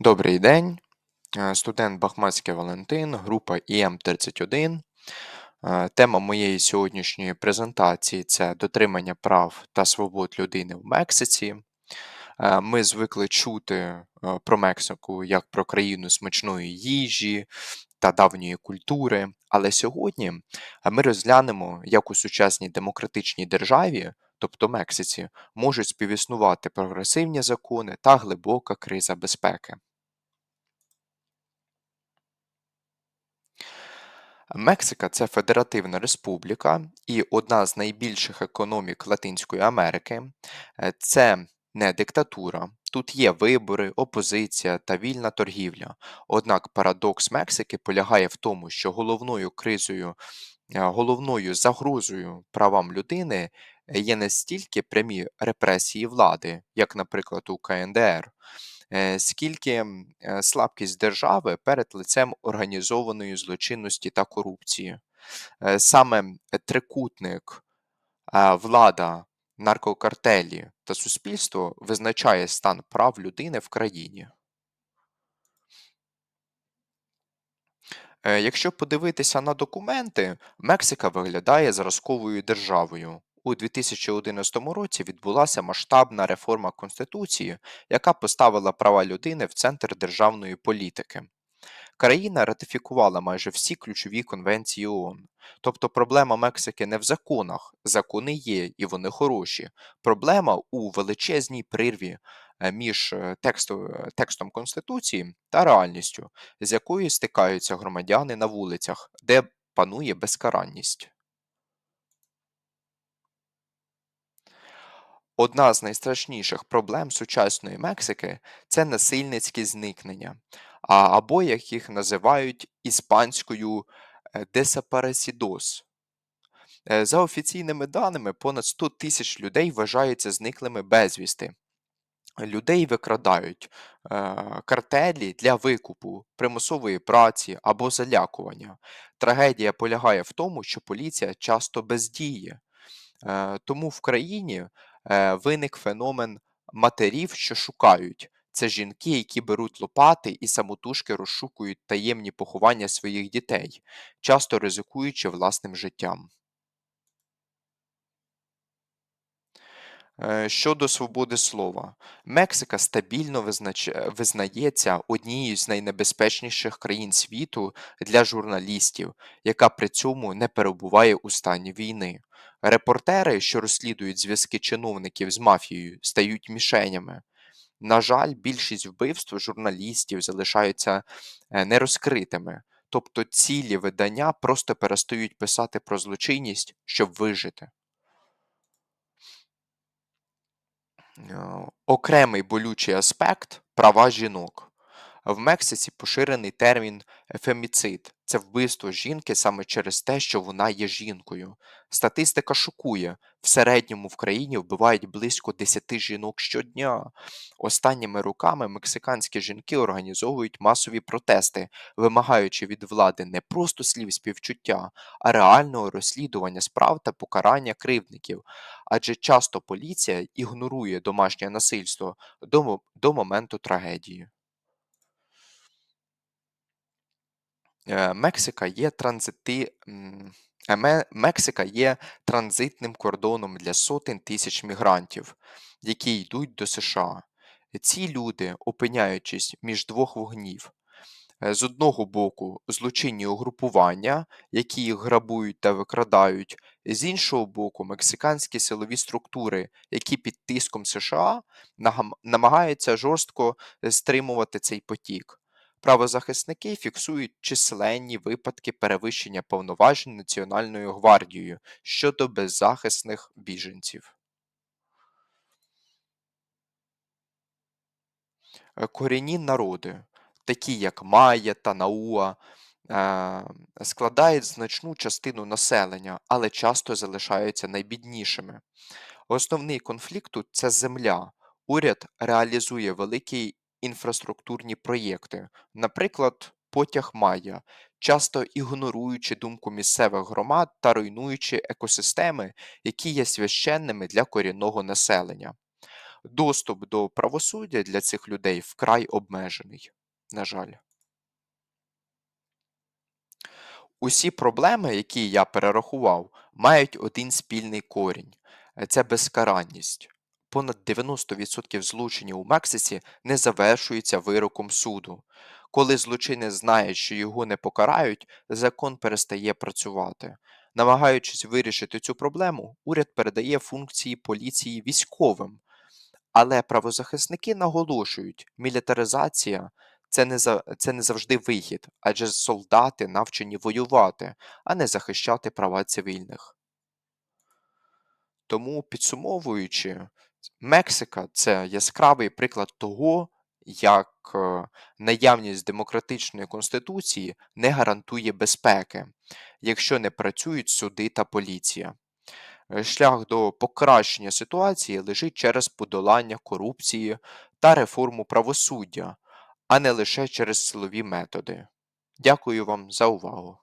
Добрий день, Е, студент Бахмацький Валентин, група ІМ31. Е, Тема моєї сьогоднішньої презентації це дотримання прав та свобод людини в Мексиці. Е, Ми звикли чути про Мексику як про країну смачної їжі та давньої культури, але сьогодні ми розглянемо, як у сучасній демократичній державі, тобто Мексиці, можуть співіснувати прогресивні закони та глибока криза безпеки. Мексика це федеративна республіка і одна з найбільших економік Латинської Америки. Е, Це не диктатура. Тут є вибори, опозиція та вільна торгівля. Однак парадокс Мексики полягає в тому, що головною кризою, е, головною загрозою правам людини є не стільки прямі репресії влади, як, наприклад, у КНДР, скільки е, слабкість держави перед лицем організованої злочинності та корупції. Е, Саме трикутник е, влада, наркокартелі та суспільство визначає стан прав людини в країні. Е, Якщо подивитися на документи, Мексика виглядає зразковою державою. У 2011 році відбулася масштабна реформа Конституції, яка поставила права людини в центр державної політики. Країна ратифікувала майже всі ключові конвенції ООН. Тобто проблема Мексики не в законах, закони є і вони хороші. Проблема у величезній прирві е, між е, тексту- е, текстом Конституції та реальністю, з якою стикаються громадяни на вулицях, де панує безкаранність. Одна з найстрашніших проблем сучасної Мексики це насильницькі зникнення, або як їх називають іспанською десапаресідос. За офіційними даними, понад 100 тисяч людей вважаються зниклими безвісти. Людей викрадають е, картелі для викупу, примусової праці або залякування. Трагедія полягає в тому, що поліція часто бездіє. Е, Тому в країні виник феномен матерів, що шукають. Це жінки, які беруть лопати і самотужки розшукують таємні поховання своїх дітей, часто ризикуючи власним життям. Щодо свободи слова, Мексика стабільно визнач... е, визнається однією з найнебезпечніших країн світу для журналістів, яка при цьому не перебуває у стані війни. Репортери, що розслідують зв'язки чиновників з мафією, стають мішенями. На жаль, більшість вбивств журналістів залишаються е, нерозкритими, тобто цілі видання просто перестають писати про злочинність, щоб вижити. Окремий болючий аспект права жінок. В Мексиці поширений термін феміцид це вбивство жінки саме через те, що вона є жінкою. Статистика шокує. В середньому в країні вбивають близько 10 жінок щодня. Останніми роками мексиканські жінки організовують масові протести, вимагаючи від влади не просто слів співчуття, а реального розслідування справ та покарання кривдників. Адже часто поліція ігнорує домашнє насильство до, до моменту трагедії. Мексика є транзити... е, Ме- Мексика є транзитним кордоном для сотень тисяч мігрантів, які йдуть до США. Ці люди, опиняючись між двох вогнів, е, з одного боку злочинні угрупування, які їх грабують та викрадають, з іншого боку, мексиканські силові структури, які під тиском США намагаються жорстко е, стримувати цей потік. Правозахисники фіксують численні випадки перевищення повноважень Національною гвардією щодо беззахисних біженців. Е, Корінні народи, такі як Майя та Науа, е, складають значну частину населення, але часто залишаються найбіднішими. Основний конфлікт це земля. Уряд реалізує великі інфраструктурні проєкти, наприклад, потяг Майя, часто ігноруючи думку місцевих громад та руйнуючи екосистеми, які є священними для корінного населення. доступ до правосуддя для цих людей вкрай обмежений, на жаль. Усі проблеми, які я перерахував, мають один спільний корінь це безкаранність. Понад 90% злочинів у Мексиці не завершуються вироком суду. Коли злочинець знає, що його не покарають, закон перестає працювати. Намагаючись вирішити цю проблему, уряд передає функції поліції військовим. Але правозахисники наголошують, мілітаризація це не, за, це не завжди вихід, адже солдати навчені воювати, а не захищати права цивільних. Тому, підсумовуючи, Мексика це яскравий приклад того, як е, наявність демократичної конституції не гарантує безпеки, якщо не працюють суди та поліція. Е, Шлях до покращення ситуації лежить через подолання корупції та реформу правосуддя, а не лише через силові методи. Дякую вам за увагу.